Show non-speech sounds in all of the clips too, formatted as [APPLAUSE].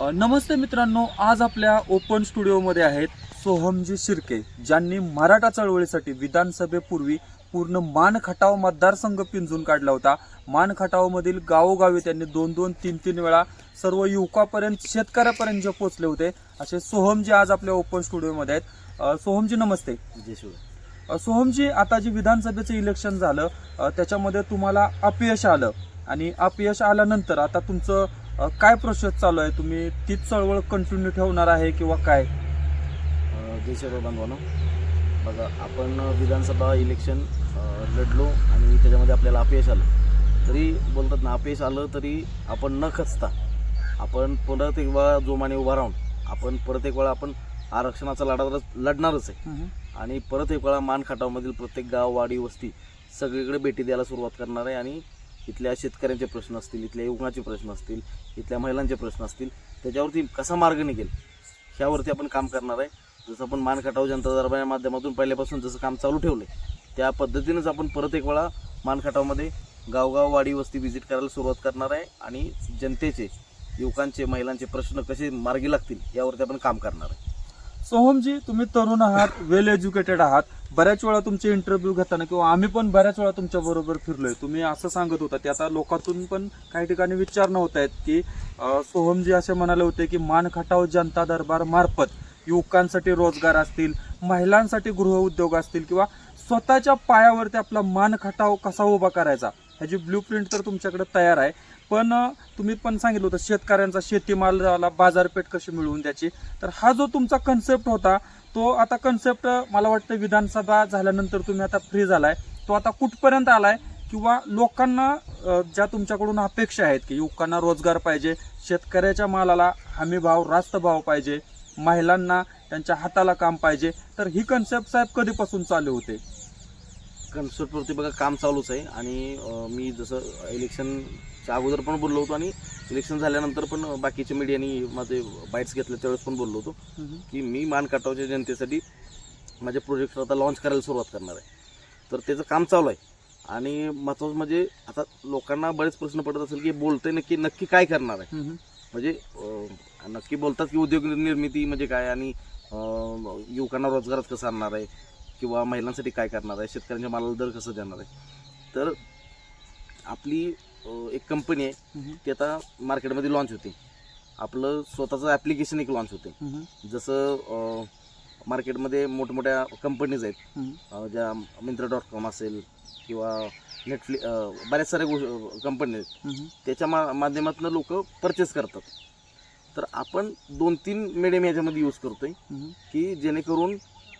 नमस्ते मित्रांनो आज आपल्या ओपन स्टुडिओमध्ये आहेत सोहमजी शिर्के ज्यांनी मराठा चळवळीसाठी विधानसभेपूर्वी पूर्ण मान खटाव मतदारसंघ पिंजून काढला होता. मान खटावमधील गावोगावी त्यांनी दोन दोन तीन तीन वेळा सर्व युवकापर्यंत शेतकऱ्यापर्यंत जे पोहोचले होते असे सोहमजी आज आपल्या ओपन स्टुडिओमध्ये आहेत. सोहमजी नमस्ते. सोहमजी आता जे विधानसभेचं इलेक्शन झालं त्याच्यामध्ये तुम्हाला अपयश आलं. आणि अपयश आल्यानंतर आता तुमचं काय प्रोसेस चालू आहे? तुम्ही तीच चळवळ कंटिन्यू ठेवणार आहे किंवा काय? जय शिव बांधवानो. बघा आपण विधानसभा इलेक्शन लढलो आणि त्याच्यामध्ये आपल्याला अपयश आलं. तरी बोलतात ना अपयश आलं तरी आपण न खचता आपण परत एक वेळा जोमाने उभा राहून आपण परत एक वेळा आपण आरक्षणाचा लढा लढणारच आहे. आणि परत एक वेळा मान खटावमधील प्रत्येक गाव वाडी वस्ती सगळीकडे भेटी द्यायला सुरुवात करणार आहे आणि इथल्या शेतकऱ्यांचे प्रश्न असतील इथल्या युवकांचे प्रश्न असतील इथल्या महिलांचे प्रश्न असतील त्याच्यावरती कसा मार्ग निघेल? ह्यावरती आपण काम करणार आहे. जसं आपण मानखटाव जनता दरबार या माध्यमातून पहिल्यापासून जसं काम चालू ठेवलं आहे त्या पद्धतीनंच आपण परत एक वेळा मानखटावमध्ये गावगाव वाडी वस्ती व्हिजिट करायला सुरुवात करणार आहे आणि जनतेचे युवकांचे महिलांचे प्रश्न कसे मार्गी लागतील यावरती आपण काम करणार आहे. सोहमजी तुम्ही तरुण आहात वेल एज्युकेटेड आहात. बऱ्याच वेळा तुमचे इंटरव्ह्यू घेताना किंवा आम्ही पण बऱ्याच वेळा तुमच्या बरोबर फिरलोय. तुम्ही असं सांगत होता. ते आता लोकातून पण काही ठिकाणी विचारणं होत आहेत की सोहमजी असे म्हणाले होते की मान खटाव जनता दरबार मार्फत युवकांसाठी रोजगार असतील महिलांसाठी गृहउद्योग असतील किंवा स्वतःच्या पायावरती आपला मान खटाव कसा उभा करायचा? ह्याची ब्ल्यू प्रिंट तर तुमच्याकडे तयार आहे. पण तुम्ही पण सांगितलं होतं शेतकऱ्यांचा शेतीमालाला बाजारपेठ कशी मिळवून द्यायची. तर हा जो तुमचा कन्सेप्ट होता तो आता कन्सेप्ट मला वाटतं विधानसभा झाल्यानंतर तुम्ही आता फ्री झालाय. तो आता कुठपर्यंत आलाय? किंवा लोकांना ज्या तुमच्याकडून अपेक्षा आहेत की युवकांना रोजगार पाहिजे शेतकऱ्याच्या मालाला हमी भाव रास्त भाव पाहिजे महिलांना त्यांच्या हाताला काम पाहिजे तर ही कन्सेप्ट साहेब कधीपासून चालू होते? कन्सेप्टवरती बघा काम चालूच आहे. आणि मी जसं इलेक्शन इलेक्शनच्या अगोदर पण बोललो होतो आणि इलेक्शन झाल्यानंतर पण बाकीच्या मीडियानी माझे बाईट्स घेतले त्यावेळेस पण बोललो होतो की मी मान काटावच्या जनतेसाठी माझे प्रोजेक्ट आता लॉन्च करायला सुरुवात करणार आहे. तर त्याचं काम चालू आहे. आणि महत्त्वाचं म्हणजे आता लोकांना बरेच प्रश्न पडत असेल की बोलते नक्की नक्की काय करणार आहे? म्हणजे नक्की बोलतात की उद्योग निर्मिती म्हणजे काय आणि युवकांना रोजगारात कसं आणणार आहे? किंवा महिलांसाठी काय करणार आहे? शेतकऱ्यांच्या मालाला दर कसं देणार आहे? तर आपली एक कंपनी आहे. ती आता मार्केटमध्ये लॉन्च होते. आपलं स्वतःचं ॲप्लिकेशन एक लॉन्च होते. जसं मार्केटमध्ये मोठमोठ्या कंपनीज आहेत. ज्या मिंत्रा डॉट कॉम असेल किंवा नेटफ्लिक बऱ्याच साऱ्या गोष्ट कंपनी आहेत. त्याच्या मा माध्यमातून लोक परचेस करतात. तर आपण दोन तीन मिडियम याच्यामध्ये यूज करतोय की जेणेकरून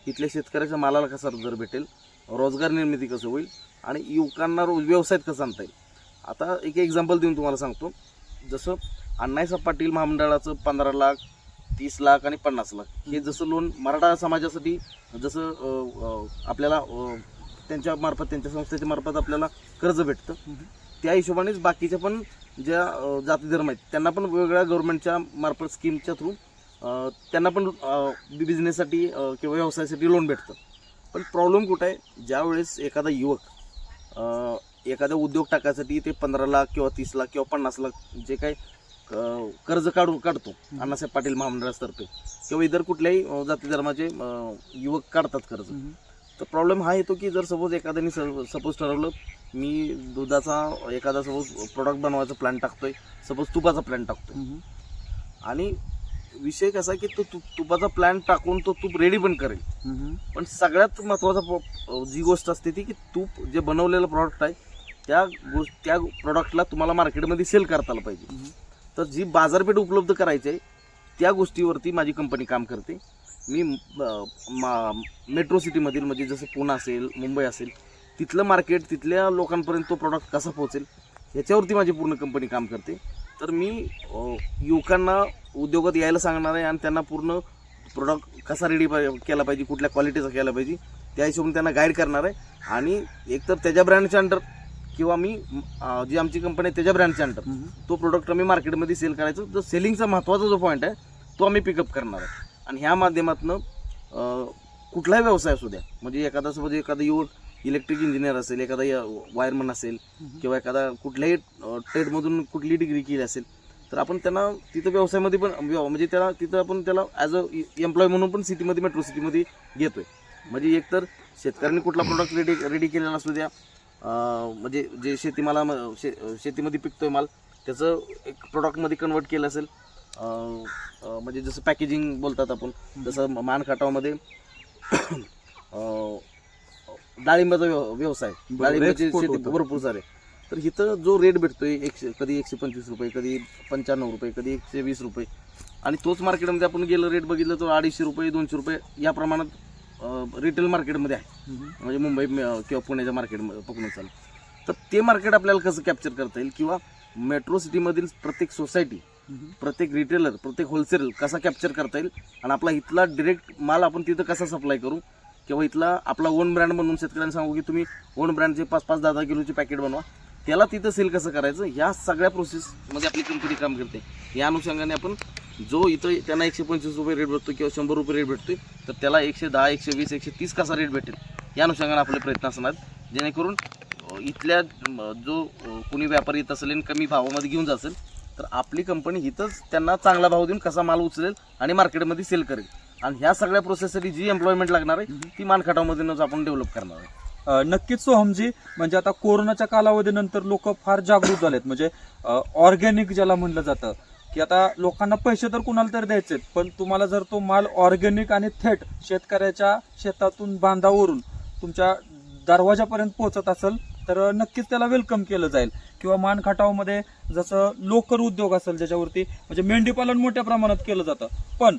इथल्या शेतकऱ्याच्या मालाला कसा दर भेटेल रोजगार निर्मिती कसं होईल आणि युवकांना रोज व्यवसायात कसं आणता येईल. आता एक एक्झाम्पल देऊन तुम्हाला सांगतो. जसं अण्णासाहेब पाटील महामंडळाचं पंधरा लाख तीस लाख आणि पन्नास लाख. हे जसं लोन मराठा समाजासाठी जसं आपल्याला त्यांच्या मार्फत त्यांच्या संस्थेच्या मार्फत आपल्याला कर्ज भेटतं. त्या हिशोबानेच बाकीच्या पण ज्या जाती धर्म आहेत त्यांना पण वेगवेगळ्या गव्हर्नमेंटच्या मार्फत स्कीमच्या थ्रू त्यांना पण बिझनेससाठी किंवा व्यवसायासाठी लोन भेटतं. पण प्रॉब्लेम कुठं आहे? ज्यावेळेस एखादा युवक एखादा उद्योग टाकायसाठी ते पंधरा लाख किंवा तीस लाख किंवा पन्नास लाख जे काही कर्ज काढून काढतो. अण्णासाहेब पाटील महामंडळातर्फे. किंवा इतर कुठल्याही जाती धर्माचे युवक काढतात कर्ज. तर प्रॉब्लेम हा येतो की जर सपोज एखाद्याने सपोज ठरवलं मी दुधाचा एखादा सपोज प्रोडक्ट बनवायचा प्लॅन टाकतोय. सपोज तुपाचा प्लॅन टाकतोय. आणि विषय कसा आहे की तो तु- तुपाचा प्लॅन टाकून तो तूप रेडी पण करेल. पण सगळ्यात महत्त्वाचा प्रो- जी गोष्ट असते ती की तूप जे बनवलेलं प्रॉडक्ट आहे त्या गोष्ट त्या प्रॉडक्टला तुम्हाला मार्केटमध्ये सेल करता आलं पाहिजे. तर जी बाजारपेठ उपलब्ध करायची आहे त्या गोष्टीवरती माझी कंपनी काम करते. मी मा- मेट्रो सिटीमधील म्हणजे जसं पुणे असेल मुंबई असेल तिथलं मार्केट तिथल्या लोकांपर्यंत तो प्रॉडक्ट कसा पोहोचेल याच्यावरती माझी पूर्ण कंपनी काम करते. तर मी युवकांना उद्योगात यायला सांगणार आहे आणि त्यांना पूर्ण प्रोडक्ट कसा रेडी केला पाहिजे कुठल्या क्वालिटीचा केला पाहिजे त्या हिशोबाने त्यांना गाईड करणार आहे. आणि एकतर त्याच्या ब्रँडच्या अंडर किंवा मी अं, जी आमची कंपनी आहे त्याच्या ब्रँडच्या अंडर तो प्रोडक्ट आम्ही मार्केटमध्ये सेल करायचो. जो सेलिंगचा महत्त्वाचा जो पॉईंट आहे तो आम्ही पिकअप करणार आहे. आणि ह्या माध्यमातून कुठलाही व्यवसाय असू द्या म्हणजे एखादा समज एखादा युवक इलेक्ट्रिक इंजिनियर असेल एखादा वायरमन असेल किंवा एखादा कुठल्याही ट्रेडमधून कुठली डिग्री केली असेल तर आपण त्यांना तिथं व्यवसायामध्ये पण व्यव- म्हणजे त्याला तिथं आपण त्याला ॲज अ एम्प्लॉय म्हणून पण सिटीमध्ये मेट्रो सिटीमध्ये घेतोय. म्हणजे एकतर शेतकऱ्यांनी कुठला प्रोडक्ट रेडी रेडी केलेला असू द्या म्हणजे जे शेतीमाला शे शेतीमध्ये पिकतोय माल त्याचं एक प्रोडक्टमध्ये कन्वर्ट केलं असेल. म्हणजे जसं पॅकेजिंग बोलतात आपण जसं मान खटावमध्ये [COUGHS] अं, डाळिंबाचा व्यव- व्यवसाय डाळिंबाची शेती. भरपूर सारे. तर इथं जो रेट भेटतोय एकशे कधी एकशे पंचवीस रुपये कधी पंच्याण्णव रुपये कधी एकशे वीस रुपये. आणि तोच मार्केटमध्ये आपण गेलं रेट बघितलं तर अडीचशे रुपये दोनशे रुपये या प्रमाणात रिटेल मार्केटमध्ये आहे. म्हणजे मुंबई म- किंवा पुण्याच्या मार्केटमध्ये पकडून चालेल तर ते मार्केट आपल्याला कसं कॅप्चर करता येईल? किंवा मेट्रो सिटीमधील प्रत्येक सोसायटी प्रत्येक रिटेलर प्रत्येक होलसेलर कसा कॅप्चर करता येईल? आणि आपला इथला डिरेक्ट माल आपण तिथं कसा सप्लाय करू? किंवा इथला आपला ओन ब्रँड म्हणून शेतकऱ्यांना सांगू की तुम्ही ओन ब्रँडचे पाच पाच दहा दहा किलोचे पॅकेट बनवा त्याला तिथं सेल कसं करायचं? ह्या सगळ्या प्रोसेसमध्ये आपली कंपनी काम करते. या अनुषंगाने आपण जो इथं त्यांना एकशे पंचवीस रुपये रेट भेटतो किंवा शंभर रुपये रेट भेटतोय तर त्याला एकशे दहा एकशे वीस एकशे तीस कसा रेट भेटेल? या अनुषंगाने आपले प्रयत्न असणार. जेणेकरून इथल्या जो कुणी कोणी व्यापारी येत असेल आणि कमी भावामध्ये घेऊन जासेल असेल तर आपली कंपनी इथंच त्यांना चांगला भाव देऊन कसा माल उचलेल आणि मार्केटमध्ये सेल करेल. आणि ह्या सगळ्या प्रोसेससाठी जी एम्प्लॉयमेंट लागणार आहे ती मानखटावमधूनच आपण डेव्हलप करणार आहे. नक्कीच सोहमजी. म्हणजे आता कोरोनाच्या कालावधीनंतर लोक फार जागृत झालेत. म्हणजे ऑर्गॅनिक ज्याला म्हणलं जातं की आता लोकांना पैसे तर कुणाला तर द्यायचे पण तुम्हाला जर तो माल ऑर्गॅनिक आणि थेट शेतकऱ्याच्या शेतातून बांधावरून तुमच्या दरवाजापर्यंत पोहोचत असेल तर नक्कीच त्याला वेलकम केलं जाईल. किंवा मानखटावमध्ये जसं लोकर उद्योग असेल ज्याच्यावरती म्हणजे मेंढीपालन मोठ्या प्रमाणात केलं जातं. पण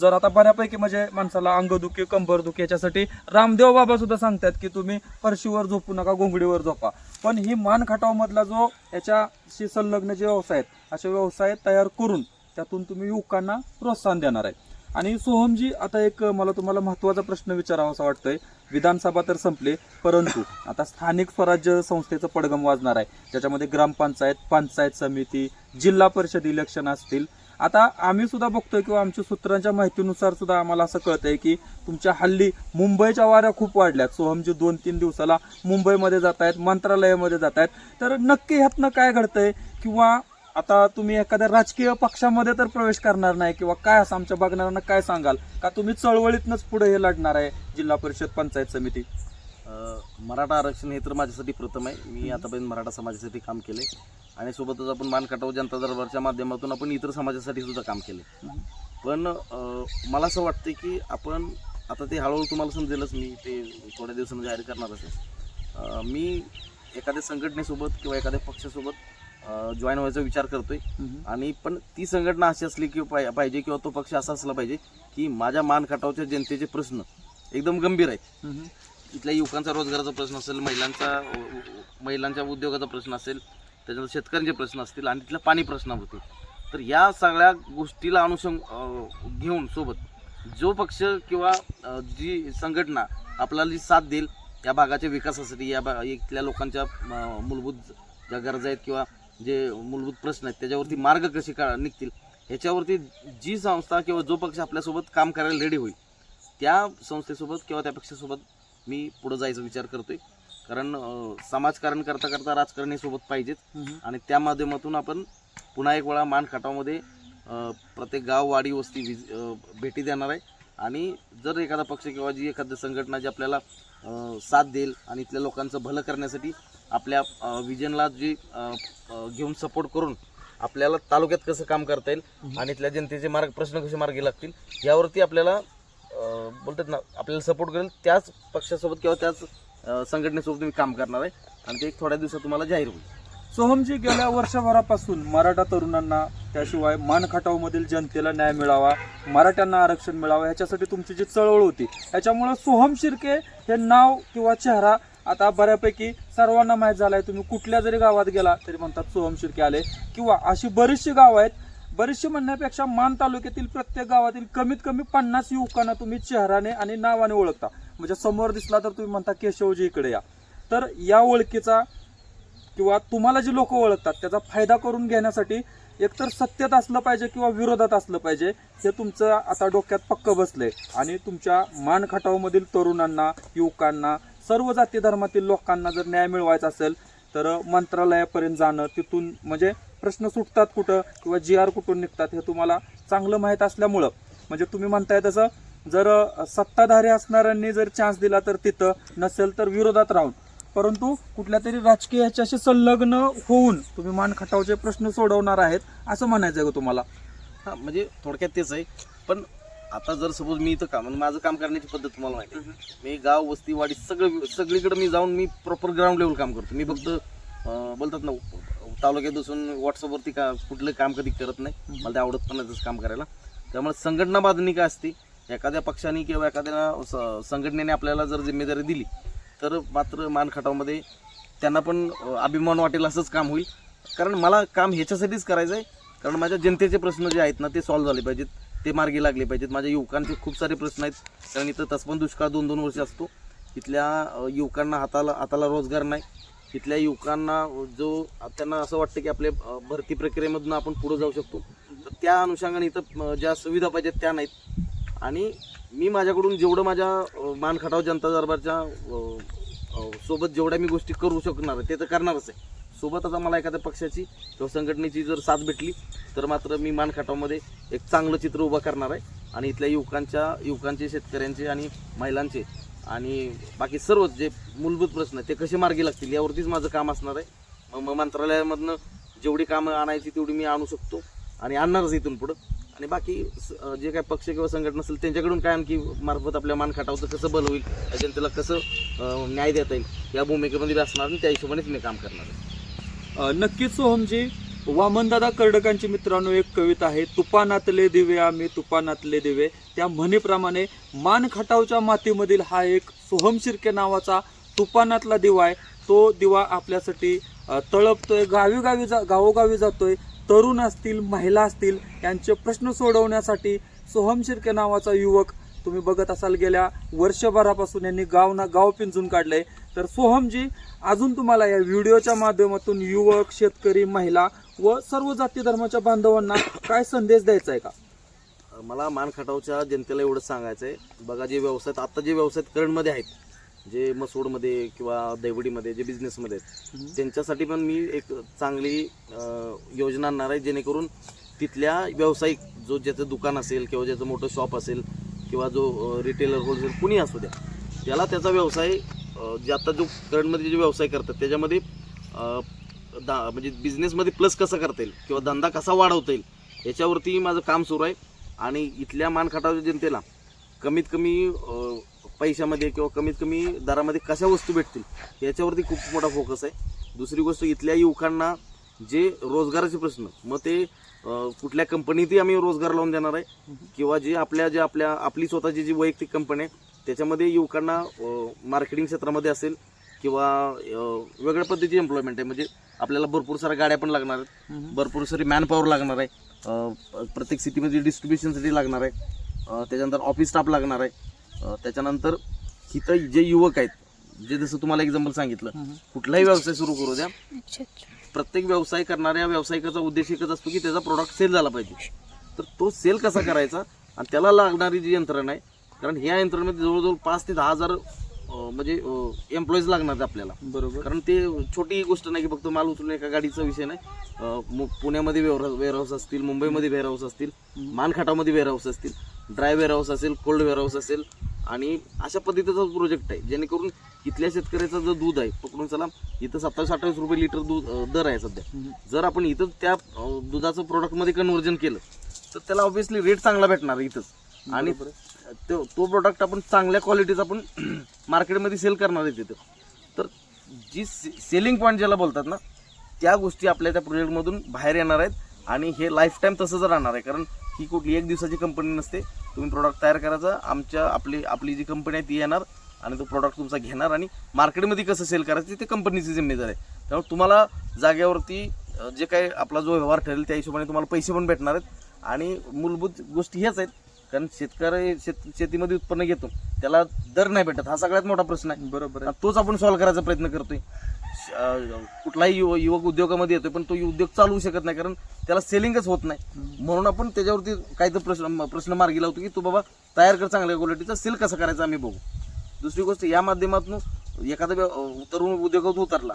जर आता बऱ्यापैकी म्हणजे माणसाला अंगदुखी कंबरदुखी याच्यासाठी रामदेव बाबा सुद्धा सांगतात की तुम्ही फरशीवर झोपू नका घोंगडीवर झोपा. पण ही मान खटावमधला जो याच्याशी संलग्न जे व्यवसाय आहेत असे व्यवसाय तयार करून त्यातून तुम्ही युवकांना प्रोत्साहन देणार आहे आणि सोहमजी आता एक मला तुम्हाला महत्त्वाचा प्रश्न विचारावा असं वाटतंय. विधानसभा तर संपली परंतु आता स्थानिक स्वराज्य संस्थेचं पडगम वाजणार आहे. ज्याच्यामध्ये ग्रामपंचायत पंचायत समिती जिल्हा परिषद इलेक्शन असतील आता आम्ही सुद्धा बघतोय किंवा आमच्या सूत्रांच्या माहितीनुसार सुद्धा आम्हाला असं कळतंय की तुमच्या हल्ली मुंबईच्या वाऱ्या खूप वाढल्यात. सोहमजी म्हणजे दोन तीन दिवसाला मुंबईमध्ये जात आहेत मंत्रालयामध्ये जात आहेत तर नक्की ह्यातनं काय घडतंय? किंवा आता तुम्ही एखाद्या राजकीय पक्षामध्ये तर प्रवेश करणार नाही किंवा काय असं आमच्या बघणाऱ्यांना काय सांगाल? का तुम्ही चळवळीतनच पुढे हे लढणार आहे जिल्हा परिषद पंचायत समिती? मराठा आरक्षण हे तर माझ्यासाठी प्रथम आहे. मी आतापर्यंत मराठा समाजासाठी काम केले आणि सोबतच आपण मानकाटाव जनता दरबारच्या माध्यमातून आपण इतर समाजासाठी सुद्धा काम केले पण मला असं वाटतं की आपण आता ते हळूहळू तुम्हाला समजेलच मी ते थोड्या दिवसांनी जाहीर करणारच आहे अ, मी एखाद्या संघटनेसोबत किंवा एखाद्या पक्षासोबत जॉईन व्हायचा विचार करतोय. आणि पण ती संघटना अशी असली की पाहिजे किंवा तो पक्ष असा असला पाहिजे की माझ्या मान खटावच्या जनतेचे प्रश्न एकदम गंभीर आहेत. इथल्या युवकांचा रोजगाराचा प्रश्न असेल महिलांचा महिलांच्या उद्योगाचा प्रश्न असेल त्याच्यानंतर शेतकऱ्यांचे प्रश्न असतील आणि तिथला पाणी प्रश्न होते. तर या सगळ्या गोष्टीला अनुषंग घेऊन सोबत जो पक्ष किंवा जी संघटना आपल्याला जी साथ देईल या भागाच्या विकासासाठी या भा इथल्या लोकांच्या मूलभूत ज्या गरजा आहेत किंवा जे मूलभूत प्रश्न आहेत त्याच्यावरती मार्ग कसे का निघतील ह्याच्यावरती जी संस्था किंवा जो पक्ष आपल्यासोबत काम करायला रेडी होईल त्या संस्थेसोबत किंवा त्या पक्षासोबत मी पुढे जायचा विचार करतोय. कारण समाजकारण करता करता राजकारण हे सोबत पाहिजेत. आणि त्या माध्यमातून आपण पुन्हा एक वेळा मान खटावमध्ये प्रत्येक गाव वाडी वस्ती भेटी देणार आहे. आणि जर एखादा पक्ष किंवा जी एखादी संघटना जी आपल्याला साथ देईल आणि इथल्या लोकांचं भलं करण्यासाठी आपल्या विजनला जी घेऊन सपोर्ट करून आपल्याला तालुक्यात कसं काम करता येईल आणि इथल्या जनतेचे मार्ग प्रश्न कसे मार्गी लागतील यावरती आपल्याला बोलतात ना आपल्याला सपोर्ट करेल त्याच पक्षासोबत किंवा त्याच संघटनेसोबत मी काम करणार आहे. आणि ते एक थोड्या दिवसात तुम्हाला जाहीर होईल. सोहमजी गेल्या वर्षभरापासून मराठा तरुणांना त्याशिवाय मानखटावमधील जनतेला न्याय मिळावा मराठ्यांना आरक्षण मिळावं ह्याच्यासाठी तुमची जी चळवळ होती ह्याच्यामुळं सोहम शिर्के हे नाव किंवा चेहरा आता बऱ्यापैकी सर्वांना माहीत झालाय. तुम्ही कुठल्या जरी गावात गेला तरी म्हणतात सोहम शिर्के आले. किंवा अशी बरीचशी गावं आहेत बरीचशी म्हणण्यापेक्षा मान तालुक्यातील प्रत्येक गावातील कमीत कमी पन्नास युवकांना तुम्ही चेहराने आणि नावाने ओळखता. म्हणजे समोर दिसला तर तुम्ही म्हणता केशवजी इकडे या. तर या ओळखीचा किंवा तुम्हाला जी लोक ओळखतात त्याचा फायदा करून घेण्यासाठी एकतर सत्तेत असलं पाहिजे किंवा विरोधात असलं पाहिजे हे तुमचं आता डोक्यात पक्क बसले आणि तुमच्या मान खटावमधील तरुणांना युवकांना सर्व जाती धर्मातील लोकांना जर न्याय मिळवायचा असेल तर मंत्रालयापर्यंत जाणं तिथून म्हणजे प्रश्न सुटतात कुठं किंवा जी आर कुठून निघतात हे तुम्हाला चांगलं माहीत असल्यामुळं. म्हणजे तुम्ही म्हणताय तसं जर सत्ताधारी असणाऱ्यांनी जर चान्स दिला तर तिथं नसेल तर विरोधात राहून. परंतु कुठल्या तरी राजकीय ह्याच्याशी संलग्न होऊन तुम्ही मान खटावचे प्रश्न सोडवणार आहेत असं म्हणायचं आहे तुम्हाला? हा म्हणजे थोडक्यात तेच आहे. पण आता जर सपोज मी इथं काम माझं काम करण्याची पद्धत तुम्हाला माहिती आहे. मी गाव वस्ती वाडी सगळं सगळीकडे मी जाऊन मी प्रॉपर ग्राउंड लेवल काम करतो. मी फक्त बोलतात ना तालुक्यात बसून व्हॉट्सअपवरती का कुठलं काम कधी करत नाही. मला ते आवडत पण नाही तसं काम करायला. त्यामुळे संघटना बांधणी काय असते एखाद्या पक्षाने किंवा एखाद्या संघटनेने आपल्याला जर जिम्मेदारी दिली तर मात्र मानखटावमध्ये त्यांना पण अभिमान वाटेल असंच काम होईल. कारण मला काम ह्याच्यासाठीच करायचं आहे. कारण माझ्या जनतेचे प्रश्न जे आहेत ना ते सॉल्व्ह झाले पाहिजेत. ते मार्गी लागले पाहिजेत. माझ्या युवकांचे खूप सारे प्रश्न आहेत. कारण इथं तसं पण दुष्काळ दोन दोन वर्ष असतो. इथल्या युवकांना हाताला हाताला रोजगार नाही. इथल्या युवकांना जो त्यांना असं वाटतं की आपल्या भरती प्रक्रियेमधून आपण पुढे जाऊ शकतो. तर त्या अनुषंगाने इथं ज्या सुविधा पाहिजेत त्या नाहीत. आणि मी माझ्याकडून जेवढं माझ्या मानखटाव जनता दरबारच्या सोबत जेवढ्या मी गोष्टी करू शकणार आहे ते तर करणारच आहे. सोबत आता मला एखाद्या पक्षाची किंवा संघटनेची जर साथ भेटली तर मात्र मी मानखटावमध्ये एक चांगलं चित्र उभं करणार आहे. आणि इथल्या युवकांच्या युवकांचे शेतकऱ्यांचे आणि महिलांचे आणि बाकी सर्व जे मूलभूत प्रश्न आहेत ते कसे मार्गी लागतील यावरतीच माझं काम असणार आहे. मग मग मंत्रालयामधनं जेवढी कामं आणायची तेवढी मी आणू शकतो आणि आणणारच इथून पुढं. आणि बाकी स- जे काय पक्ष किंवा संघटना असेल त्यांच्याकडून काय आणखी मार्फत आपल्या मानखाटावचं कसं बल होईल जनतेला कसं न्याय देता येईल या भूमिकेमध्ये असणार आणि त्या हिशोबानेच मी काम करणार आहे. नक्कीच सोहमजी. वामनदादा कर्डकांची मित्रांनो एक कविता आहे तुपानातले दिवे आम्ही तुपानातले दिवे. त्या म्हणीप्रमाणे मान खटावच्या मातीमधील हा एक सोहम शिर्के नावाचा तुपानातला दिवा आहे. तो दिवा आपल्यासाठी तळपतोय गावी गावी जा गावोगावी जातोय. तरुण असतील महिला असतील यांचे प्रश्न सोडवण्यासाठी सोहम शिर्के नावाचा युवक तुम्ही बघत असाल गेल्या वर्षभरापासून यांनी गाव ना गाव पिंजून काढलंय. तर सोहमजी अजून तुम्हाला या व्हिडिओच्या माध्यमातून युवक शेतकरी महिला व सर्व जाती धर्माच्या बांधवांना काय संदेश द्यायचा आहे का? मला मान खटावच्या जनतेला एवढंच सांगायचं आहे बघा जे व्यवसाय आता जे व्यवसाय करंटमध्ये आहेत जे मसोडमध्ये किंवा दैवडीमध्ये जे बिझनेसमध्ये आहेत त्यांच्यासाठी पण मी एक चांगली योजना आणणार आहे जेणेकरून तिथल्या व्यावसायिक जो ज्याचं दुकान असेल किंवा ज्याचं मोठं शॉप असेल किंवा जो रिटेलर होलसेल कुणी असू द्या त्याला त्याचा व्यवसाय जे आता जो करंटमध्ये जे व्यवसाय करतात त्याच्यामध्ये दा म्हणजे बिझनेसमध्ये प्लस कसा करता येईल किंवा धंदा कसा वाढवता येईल याच्यावरती माझं काम सुरू आहे. आणि इथल्या मानखाटाच्या जनतेला कमीत कमी पैशामध्ये किंवा कमीत कमी दरामध्ये कशा वस्तू भेटतील याच्यावरती खूप मोठा फोकस आहे. दुसरी गोष्ट इथल्या युवकांना जे रोजगाराचे प्रश्न मग ते कुठल्या कंपनीतही आम्ही रोजगार लावून देणार आहे. किंवा जे आपल्या जे आपल्या आपली स्वतःची जी वैयक्तिक कंपनी आहे त्याच्यामध्ये युवकांना मार्केटिंग क्षेत्रामध्ये असेल किंवा वेगळ्या पद्धतीची एम्प्लॉयमेंट आहे. म्हणजे आपल्याला भरपूर साऱ्या गाड्या पण लागणार आहेत. भरपूर सारी मॅन पॉवर लागणार आहे. प्रत्येक सिटीमध्ये डिस्ट्रीब्युशनसाठी लागणार आहे. त्याच्यानंतर ऑफिस स्टाफ लागणार आहे. त्याच्यानंतर इथं जे युवक आहेत जे जसं तुम्हाला एक्झाम्पल सांगितलं कुठलाही व्यवसाय सुरू करू द्या. प्रत्येक व्यवसाय करणाऱ्या व्यावसायिकाचा उद्देश एकच असतो की त्याचा प्रोडक्ट सेल झाला पाहिजे. तर तो सेल कसा करायचा? आणि त्याला लागणारी जी यंत्रणा आहे कारण ह्या यंत्रणेमध्ये जवळजवळ पाच ते दहा हजार म्हणजे एम्प्लॉईज लागणार आपल्याला. बरोबर. कारण ते छोटी गोष्ट नाही की फक्त माल उचलून एका गाडीचा विषय नाही. पुण्यामध्ये वेअरहाऊस असतील मुंबईमध्ये वेअरहाऊस असतील मानखाटामध्ये वेअरहाऊस असतील ड्राय वेअरहाऊस असेल कोल्ड वेअरहाऊस असेल आणि अशा पद्धतीचा प्रोजेक्ट आहे. जेणेकरून इथल्या शेतकऱ्याचं जो दूध आहे पकडून चला इथं सत्तावीस अठ्ठावीस रुपये लिटर दूध दर आहे सध्या. जर आपण इथं त्या दुधाचं प्रोडक्टमध्ये कन्व्हर्जन केलं तर त्याला ऑब्व्हियसली रेट चांगला भेटणार आहे इथंच. आणि तो तो प्रोडक्ट आपण चांगल्या क्वालिटीचा आपण मार्केटमध्ये सेल करणार आहे तिथं. तर जी सेलिंग पॉईंट ज्याला बोलतात ना त्या गोष्टी आपल्या त्या प्रोजेक्टमधून बाहेर येणार आहेत आणि हे लाईफ टाईम तसंच राहणार आहे. कारण ही कुठली एक दिवसाची कंपनी नसते. तुम्ही प्रोडक्ट तयार करायचं आमच्या आपली आपली जी कंपनी आहे ती येणार आणि तो प्रोडक्ट तुमचा घेणार आणि मार्केटमध्ये कसं सेल करायचं ते कंपनीची जिम्मेदारी आहे. त्यामुळे तुम्हाला जागेवरती जे काही आपला जो व्यवहार ठरेल त्या हिशोबाने तुम्हाला पैसे पण भेटणार आहेत. आणि मूलभूत गोष्टी ह्याच आहेत कारण शेतकरी शेत शेतीमध्ये उत्पन्न घेतो. त्याला दर नाही भेटत. हा सगळ्यात मोठा प्रश्न आहे. बरोबर आणि तोच आपण सॉल्व्ह करायचा प्रयत्न करतोय. अं, कुठलाही युव युवक उद्योगामध्ये येतोय पण तो उद्योग चालवू शकत नाही कारण त्याला सेलिंगच होत नाही. म्हणून आपण त्याच्यावरती काही तर प्रश्न प्रश्न मार्गी लावतो की तू बाबा तयार कर चांगल्या क्वालिटीचा सेल कसा करायचा आम्ही बघू. दुसरी गोष्ट या माध्यमातून एखादा व्य- अं, तरुण उद्योगात उतरला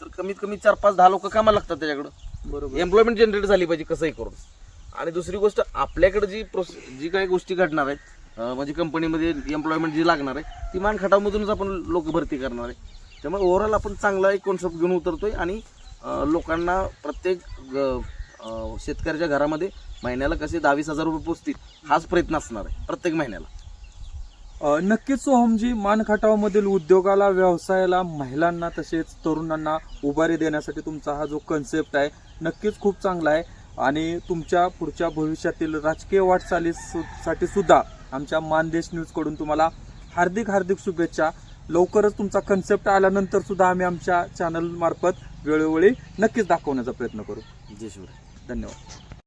तर कमीत कमी चार पाच दहा लोक कामाला लागतात त्याच्याकडं. बरोबर. एम्प्लॉयमेंट जनरेट झाली पाहिजे कसंही करून. आणि दुसरी गोष्ट आपल्याकडे जी प्रोसे जी काही गोष्टी घडणार आहेत म्हणजे कंपनीमध्ये एम्प्लॉयमेंट जी लागणार आहे ती मानखटावमधूनच आपण लोक भरती करणार आहे. त्यामुळे ओव्हरऑल आपण चांगला एक कॉन्सेप्ट घेऊन उतरतोय आणि लोकांना प्रत्येक ग- शेतकऱ्याच्या घरामध्ये महिन्याला कसे दहावीस हजार रुपये पोचतील हाच प्रयत्न असणार आहे प्रत्येक महिन्याला. नक्कीच सोहमजी मानखटावमधील उद्योगाला व्यवसायाला महिलांना तसेच तरुणांना उभारी देण्यासाठी तुमचा हा जो कन्सेप्ट आहे नक्कीच खूप चांगला आहे. आणि तुमच्या पुढच्या भविष्यातील राजकीय वाटचालीसाठी सुद्धा आमच्या मानदेश न्यूजकडून तुम्हाला हार्दिक हार्दिक शुभेच्छा. लवकरच तुमचा कन्सेप्ट आल्यानंतर सुद्धा आम्ही आमच्या चॅनल मार्फत वेळोवेळी नक्कीच दाखवण्याचा प्रयत्न करू. जय शिवराय. धन्यवाद.